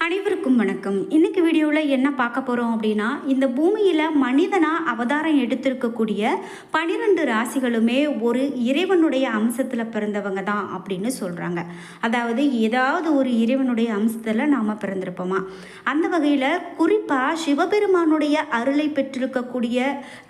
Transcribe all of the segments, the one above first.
அனைவருக்கும் வணக்கம். இன்னைக்கு வீடியோவில் என்ன பார்க்க போகிறோம் அப்படின்னா இந்த பூமியில் மனிதனாக அவதாரம் எடுத்திருக்கக்கூடிய பனிரெண்டு ராசிகளுமே ஒரு இறைவனுடைய அம்சத்தில் பிறந்தவங்க தான் அப்படின்னு சொல்கிறாங்க அதாவது ஏதாவது ஒரு இறைவனுடைய அம்சத்தில் நாம் பிறந்திருப்போமா? அந்த வகையில் குறிப்பாக சிவபெருமானுடைய அருளை பெற்றிருக்கக்கூடிய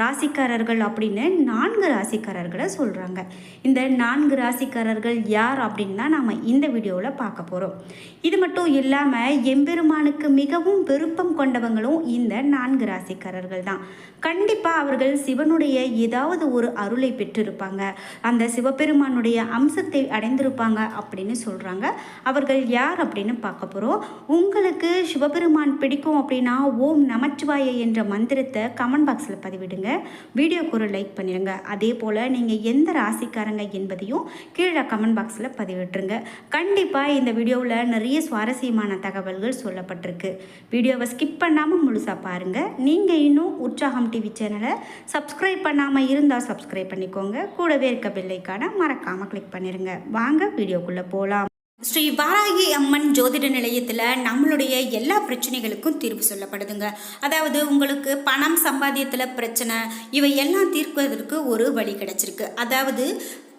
ராசிக்காரர்கள் அப்படின்னு நான்கு ராசிக்காரர்களை சொல்கிறாங்க இந்த நான்கு ராசிக்காரர்கள் யார் அப்படின்னு தான் நாம் இந்த வீடியோவில் பார்க்க போகிறோம் இது மட்டும் இல்லாமல் எம் எம்பெருமானுக்கு மிகவும் விருப்பம் கொண்டவங்களும் இந்த நான்கு ராசிக்காரர்கள் தான் கண்டிப்பாக அவர்கள் சிவனுடைய ஏதாவது ஒரு அருளை பெற்றிருப்பாங்க. அந்த சிவபெருமானுடைய அம்சத்தை அடைந்திருப்பாங்க அப்படின்னு சொல்கிறாங்க அவர்கள் யார் அப்படின்னு பார்க்க போகிறோம் உங்களுக்கு சிவபெருமான் பிடிக்கும் அப்படின்னா ஓம் நமச்சிவாய என்ற மந்திரத்தை கமெண்ட் பாக்ஸில் பதிவிடுங்க. வீடியோக்கு ஒரு லைக் பண்ணிடுங்க அதே போல் நீங்கள் எந்த ராசிக்காரங்க என்பதையும் கீழே கமெண்ட் பாக்ஸில் பதிவிட்டுருங்க. கண்டிப்பாக இந்த வீடியோவில் நிறைய சுவாரஸ்யமான தகவல்கள் சொல்லப்பட்டிருக்கு. வீடியோவை ஸ்கிப் பண்ணாமல் முழுசாக பாருங்கள் நீங்கள் இன்னும் உற்சாகம் டிவி சேனலை சப்ஸ்கிரைப் பண்ணாமல் இருந்தால் சப்ஸ்கிரைப் பண்ணிக்கோங்க. கூடவே இருக்க பில்லைக்கான மறக்காமல் கிளிக் பண்ணிடுங்க வாங்க வீடியோக்குள்ளே போகலாம் ஸ்ரீ வாராகி அம்மன் ஜோதிட நிலையத்தில் நம்மளுடைய எல்லா பிரச்சனைகளுக்கும் தீர்வு சொல்லப்படுதுங்க. அதாவது உங்களுக்கு பணம் சம்பாத்தியத்தில் பிரச்சனை இவை எல்லாம் தீர்ப்பதற்கு ஒரு வழி கிடைச்சிருக்கு. அதாவது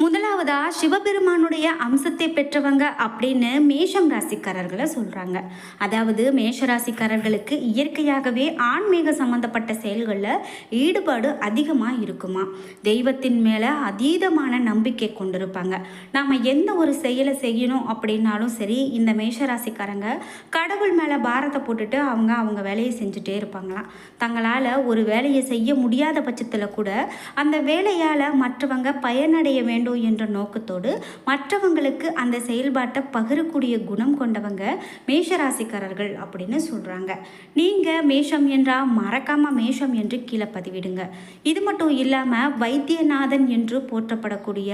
முதலாவதா சிவபெருமானுடைய அம்சத்தை பெற்றவங்க அப்படின்னு மேஷம் ராசிக்காரர்களை சொல்கிறாங்க அதாவது மேஷ ராசிக்காரர்களுக்கு இயற்கையாகவே ஆன்மீக சம்பந்தப்பட்ட செயல்களில் ஈடுபாடு அதிகமாக இருக்குமா? தெய்வத்தின் மேலே அதீதமான நம்பிக்கை கொண்டிருப்பாங்க. நாம் எந்த ஒரு செயலை செய்யணும் அப்படின்னாலும் சரி இந்த மேஷ ராசிக்காரங்க கடவுள் மேலே பாரத்தை போட்டுட்டு அவங்க அவங்க வேலையை செஞ்சுட்டே இருப்பாங்களாம் தங்களால் ஒரு வேலையை செய்ய முடியாத பட்சத்தில் கூட அந்த வேலையால் மற்றவங்க பயனடைய வேண்டும் வேண்டும் என்ற நோக்கத்தோடு மற்றவங்களுக்கு அந்த செயல்பாட்டை பகிரக்கூடிய குணம் கொண்டவங்க மேஷராசிக்காரர்கள் அப்படின்னு சொல்கிறாங்க நீங்கள் மேஷம் என்றால் மறக்காமல் மேஷம் என்று கீழே பதிவிடுங்க. இது மட்டும் இல்லாமல் வைத்தியநாதன் என்று போற்றப்படக்கூடிய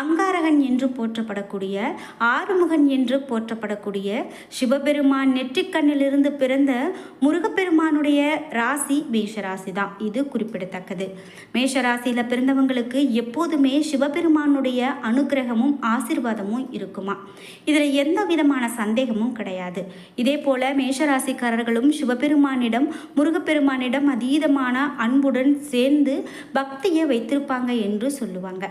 அங்காரகன் என்று போற்றப்படக்கூடிய ஆறுமுகன் என்று போற்றப்படக்கூடிய சிவபெருமான் நெற்றிக்கண்ணிலிருந்து பிறந்த முருகப்பெருமானுடைய ராசி மேஷராசி தான் இது குறிப்பிடத்தக்கது. மேஷராசியில் பிறந்தவங்களுக்கு எப்போதுமே சிவபெருமான் சிவபெருமானுடைய அனுகிரகமும் ஆசீர்வாதமும் இருக்குமா? இதில் எந்த விதமான சந்தேகமும் கிடையாது. இதே போல மேஷராசிக்காரர்களும் சிவபெருமானிடம் முருகப்பெருமானிடம் அதீதமான அன்புடன் சேர்ந்து பக்தியை வைத்திருப்பாங்க என்று சொல்லுவாங்க.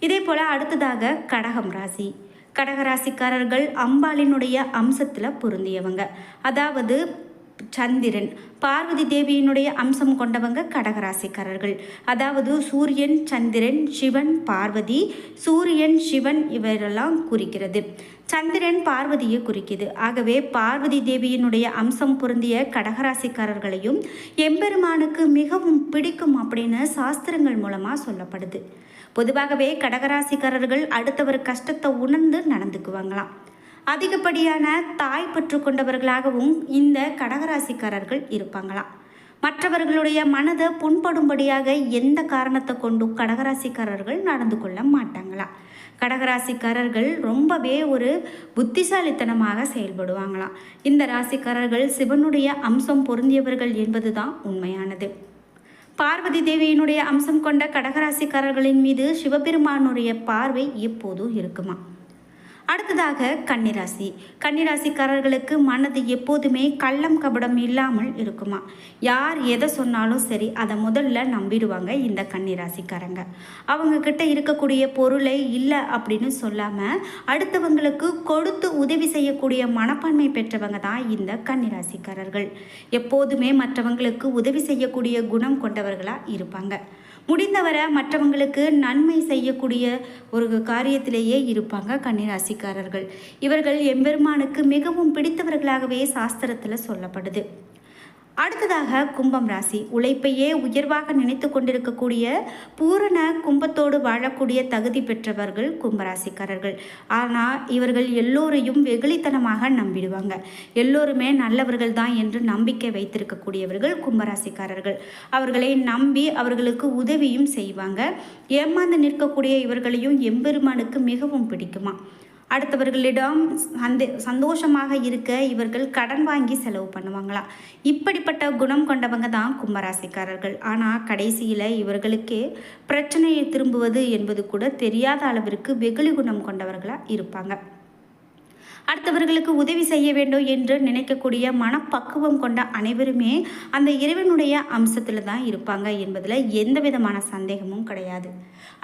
இதே போல அடுத்ததாக கடகம் ராசி. கடகராசிக்காரர்கள் அம்பாளினுடைய அம்சத்தில் பொருந்தியவங்க. அதாவது சந்திரன் பார்வதி தேவியினுடைய அம்சம் கொண்டவங்க கடகராசிக்காரர்கள். அதாவது சூரியன் சந்திரன் சிவன் பார்வதி சூரியன் சிவன் இவரெல்லாம் குறிக்கிறது. சந்திரன் பார்வதியை குறிக்கிது. ஆகவே பார்வதி தேவியினுடைய அம்சம் பொருந்திய கடகராசிக்காரர்களையும் எம்பெருமானுக்கு மிகவும் பிடிக்கும் அப்படின்னு சாஸ்திரங்கள் மூலமாக சொல்லப்படுது. பொதுவாகவே கடகராசிக்காரர்கள் அடுத்தவர் கஷ்டத்தை உணர்ந்து நடந்துக்குவாங்களாம். அதிகப்படியான தாய் பற்று கொண்டவர்களாகவும் இந்த கடகராசிக்காரர்கள் இருப்பாங்களாம் மற்றவர்களுடைய மனதை புண்படும்படியாக எந்த காரணத்தை கொண்டும் கடகராசிக்காரர்கள் நடந்து கொள்ள மாட்டாங்களாம் கடகராசிக்காரர்கள் ரொம்பவே ஒரு புத்திசாலித்தனமாக செயல்படுவாங்களாம் இந்த ராசிக்காரர்கள் சிவனுடைய அம்சம் பொருந்தியவர்கள் என்பதுதான் உண்மையானது. பார்வதி தேவியினுடைய அம்சம் கொண்ட கடகராசிக்காரர்களின் மீது சிவபெருமானுடைய பார்வை எப்போதும் இருக்குமா? அடுத்ததாக கன்னிராசி. கன்னிராசிக்காரர்களுக்கு மனது எப்போதுமே கள்ளம் கபடம் இல்லாமல் இருக்குமா? யார் எதை சொன்னாலும் சரி அதை முதல்ல நம்பிடுவாங்க இந்த கன்னிராசிக்காரங்க. அவங்க கிட்ட இருக்கக்கூடிய பொருளை இல்லை அப்படின்னு சொல்லாமல் அடுத்தவங்களுக்கு கொடுத்து உதவி செய்யக்கூடிய மனப்பான்மை பெற்றவங்க தான் இந்த கன்னிராசிக்காரர்கள். எப்போதுமே மற்றவங்களுக்கு உதவி செய்யக்கூடிய குணம் கொண்டவர்களாக இருப்பாங்க. முடிந்தவரை மற்றவங்களுக்கு நன்மை செய்யக்கூடிய ஒரு காரியத்திலேயே இருப்பாங்க கன்னிராசிக்காரர்கள். இவர்கள் எம்பெருமானுக்கு மிகவும் பிடித்தவர்களாகவே சாஸ்திரத்தில் சொல்லப்படுது. அடுத்ததாக கும்பம் ராசி. உழைப்பையே உயர்வாக நினைத்து கொண்டிருக்கக்கூடிய பூரண கும்பத்தோடு வாழக்கூடிய தகுதி பெற்றவர்கள் கும்பராசிக்காரர்கள். ஆனால் இவர்கள் எல்லோரையும் வெகுளித்தனமாக நம்பிடுவாங்க. எல்லோருமே நல்லவர்கள் தான் என்று நம்பிக்கை வைத்திருக்கக்கூடியவர்கள் கும்பராசிக்காரர்கள். அவர்களை நம்பி அவர்களுக்கு உதவியும் செய்வாங்க. ஏமாந்து நிற்கக்கூடிய இவர்களையும் எம்பெருமானுக்கு மிகவும் பிடிக்குமா. அடுத்தவர்களிடம் சந்தே சந்தோஷமாக இருக்க இவர்கள் கடன் வாங்கி செலவு பண்ணுவாங்களாம் இப்படிப்பட்ட குணம் கொண்டவங்க தான் கும்பராசிக்காரர்கள். ஆனால் கடைசியில் இவர்களுக்கே பிரச்சனையை திரும்புவது என்பது கூட தெரியாத அளவிற்கு வெகுளி குணம் கொண்டவர்களாக இருப்பாங்க. அடுத்தவர்களுக்கு உதவி செய்ய வேண்டும் என்று நினைக்கக்கூடிய மனப்பக்குவம் கொண்ட அனைவருமே அந்த இறைவனுடைய அம்சத்தில் தான் இருப்பாங்க என்பதில் எந்த விதமான சந்தேகமும் கிடையாது.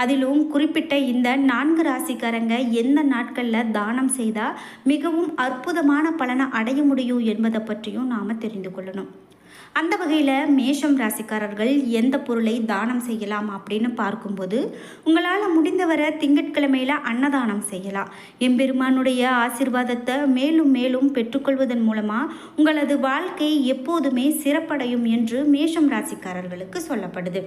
அதிலும் குறிப்பிட்ட இந்த நான்கு ராசிக்காரங்க எந்த நாட்களில் தானம் செய்தால் மிகவும் அற்புதமான பலனை அடைய முடியும் என்பதை பற்றியும் நாம் தெரிந்து கொள்ளணும். அந்த வகையில் மேஷம் ராசிக்காரர்கள் எந்த பொருளை தானம் செய்யலாம் அப்படின்னு பார்க்கும்போது உங்களால் முடிந்தவரை திங்கட்கிழமையில் அன்னதானம் செய்யலாம். எம்பெருமானுடைய ஆசிர்வாதத்தை மேலும் மேலும் பெற்றுக்கொள்வதன் மூலமாக உங்களது வாழ்க்கை எப்போதுமே சிறப்படையும் என்று மேஷம் ராசிக்காரர்களுக்கு சொல்லப்படுது.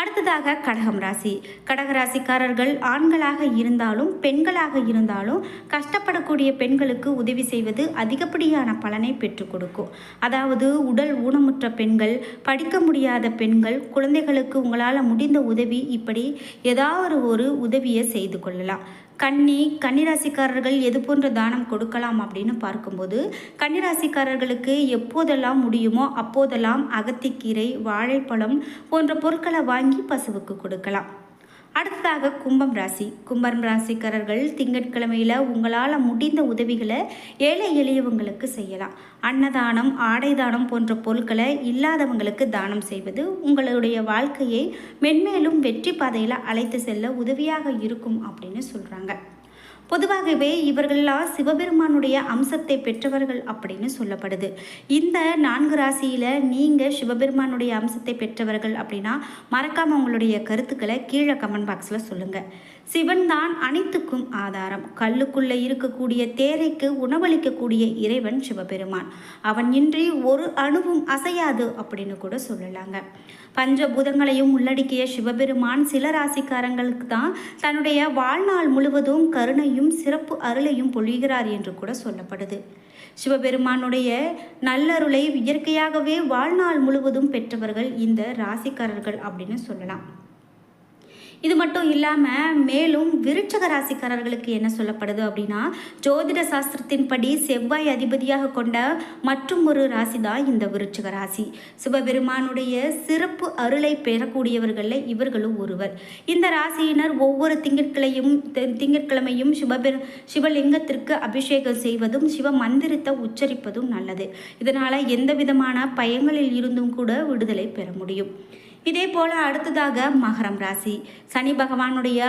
அடுத்ததாக கடகம் ராசி. கடகராசிக்காரர்கள் ஆண்களாக இருந்தாலும் பெண்களாக இருந்தாலும் கஷ்டப்படக்கூடிய பெண்களுக்கு உதவி செய்வது அதிகப்படியான பலனை பெற்றுக் கொடுக்கும். அதாவது உடல் ஊனமுற்ற பெண்கள் படிக்க முடியாத பெண்கள் குழந்தைகளுக்கு உங்களால் முடிந்த உதவி இப்படி ஏதாவது ஒரு உதவியை செய்து கொள்ளலாம். கன்னி கன்னிராசிக்காரர்கள் எது போன்ற தானம் கொடுக்கலாம் அப்படின்னு பார்க்கும்போது கன்னிராசிக்காரர்களுக்கு எப்போதெல்லாம் முடியுமோ அப்போதெல்லாம் அகத்திக்கீரை வாழைப்பழம் போன்ற பொருட்களை வாங்கி பசுவுக்கு கொடுக்கலாம். அடுத்ததாக கும்பம் ராசி. கும்பம் ராசிக்காரர்கள் திங்கட்கிழமையில் உங்களால் முடிந்த உதவிகளை ஏழை எளியவங்களுக்கு செய்யலாம். அன்னதானம் ஆடை தானம் போன்ற பொருட்களை இல்லாதவங்களுக்கு தானம் செய்வது உங்களுடைய வாழ்க்கையை மென்மேலும் வெற்றி பாதையில் அழைத்து செல்ல உதவியாக இருக்கும் அப்படின்னு சொல்கிறாங்க பொதுவாகவே இவர்கள்லாம் சிவபெருமானுடைய அம்சத்தை பெற்றவர்கள் அப்படின்னு சொல்லப்படுது. இந்த நான்கு ராசியில் நீங்கள் சிவபெருமானுடைய அம்சத்தை பெற்றவர்கள் அப்படின்னா மறக்காமல் உங்களுடைய கருத்துக்களை கீழே கமெண்ட் பாக்ஸில் சொல்லுங்கள் சிவன் தான் அனைத்துக்கும் ஆதாரம். கல்லுக்குள்ளே இருக்கக்கூடிய தேரைக்கு உணவளிக்கக்கூடிய இறைவன் சிவபெருமான். அவன் இன்றி ஒரு அணுவும் அசையாது அப்படின்னு கூட சொல்லலாங்க. பஞ்சபூதங்களையும் உள்ளடக்கிய சிவபெருமான் சில ராசிக்காரங்களுக்கு தான் தன்னுடைய வாழ்நாள் முழுவதும் கருணையும் சிறப்பு அருளையும் பொழிகிறார் என்று கூட சொல்லப்படுது. சிவபெருமானுடைய நல்லருளை இயற்கையாகவே வாழ்நாள் முழுவதும் பெற்றவர்கள் இந்த ராசிக்காரர்கள் அப்படின்னு சொல்லலாம். இது மட்டும் இல்லாமல் மேலும் விருட்சக ராசிக்காரர்களுக்கு என்ன சொல்லப்படுது அப்படின்னா ஜோதிட சாஸ்திரத்தின்படி செவ்வாய் அதிபதியாக கொண்ட மற்றும் ஒரு ராசி தான் இந்த விருட்சக ராசி. சிவபெருமானுடைய சிறப்பு அருளை பெறக்கூடியவர்களில் இவர்களும் ஒருவர். இந்த ராசியினர் ஒவ்வொரு திங்கட்கிழையும் திங்கட்கிழமையும் சிவபெரு சிவலிங்கத்திற்கு அபிஷேகம் செய்வதும் சிவ மந்திரத்தை உச்சரிப்பதும் நல்லது. இதனால் எந்த விதமான பயங்களில் இருந்தும் கூட விடுதலை பெற முடியும். இதே போல் அடுத்ததாக மகரம் ராசி. சனி பகவானுடைய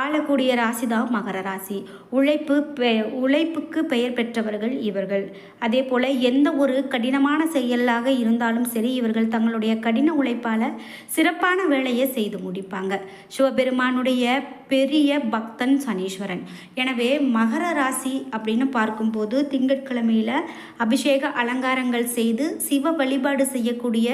ஆளக்கூடிய ராசி தான் மகர ராசி. உழைப்பு பெ உழைப்புக்கு பெயர் பெற்றவர்கள் இவர்கள். அதே போல் எந்த ஒரு கடினமான செயலாக இருந்தாலும் சரி இவர்கள் தங்களுடைய கடின உழைப்பால் சிறப்பான வேலையை செய்து முடிப்பாங்க. சிவபெருமானுடைய பெரிய பக்தன் சனீஸ்வரன். எனவே மகர ராசி அப்படின்னு பார்க்கும்போது திங்கட்கிழமையில் அபிஷேக அலங்காரங்கள் செய்து சிவ வழிபாடு செய்யக்கூடிய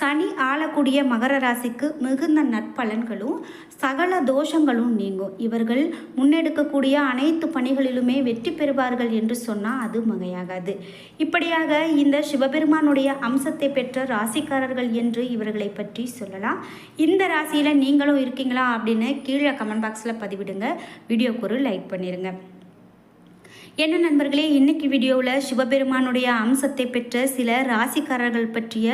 சனி ஆளக்கூடிய மகர ராசிக்கு மிகுந்த நற்பலன்களும் சகல தோஷங்களும் நீங்கும். இவர்கள் முன்னெடுக்கக்கூடிய அனைத்து பணிகளிலுமே வெற்றி பெறுவார்கள் என்று சொன்னால் அது மிகையாகாது. இப்படியாக இந்த சிவபெருமானுடைய அம்சத்தை பெற்ற ராசிக்காரர்கள் என்று இவர்களை பற்றி சொல்லலாம். இந்த ராசியில் நீங்களும் இருக்கீங்களா அப்படின்னு கீழே கமெண்ட் பாக்ஸில் பதிவிடுங்க. வீடியோக்கு ஒரு லைக் பண்ணிடுங்க என்ன நண்பர்களே இன்றைக்கி வீடியோவில் சிவபெருமானுடைய அம்சத்தை பெற்ற சில ராசிக்காரர்கள் பற்றிய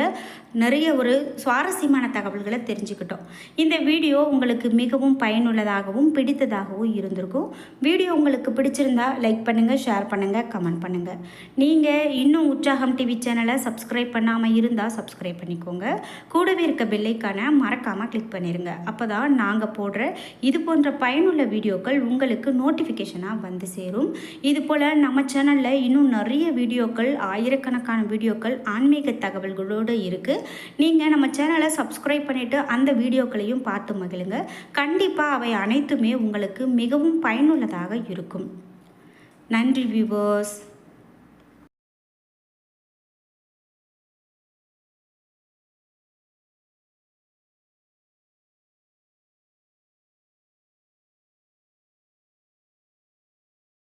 நிறைய ஒரு சுவாரஸ்யமான தகவல்களை தெரிஞ்சுக்கிட்டோம். இந்த வீடியோ உங்களுக்கு மிகவும் பயனுள்ளதாகவும் பிடித்ததாகவும் இருந்திருக்கும். வீடியோ உங்களுக்கு பிடிச்சிருந்தா லைக் பண்ணுங்கள் ஷேர் பண்ணுங்கள் கமெண்ட் பண்ணுங்கள் நீங்கள் இன்னும் உற்சாகம் டிவி சேனலை சப்ஸ்கிரைப் பண்ணாமல் இருந்தால் சப்ஸ்கிரைப் பண்ணிக்கோங்க. கூடவே இருக்க பெல்லைக்கான மறக்காமல் கிளிக் பண்ணிடுங்க அப்போ தான் நாங்கள் போடுற இது போன்ற பயனுள்ள வீடியோக்கள் உங்களுக்கு நோட்டிஃபிகேஷனாக வந்து சேரும். இது இது போல் நம்ம சேனலில் இன்னும் நிறைய வீடியோக்கள் ஆயிரக்கணக்கான வீடியோக்கள் ஆன்மீக தகவல்களோடு இருக்குது நீங்கள் நம்ம சேனலை சப்ஸ்கிரைப் பண்ணிவிட்டு அந்த வீடியோக்களையும் பார்த்து மகிழுங்க. கண்டிப்பாக அவை அனைத்துமே உங்களுக்கு மிகவும் பயனுள்ளதாக இருக்கும். நன்றி வியூவர்ஸ்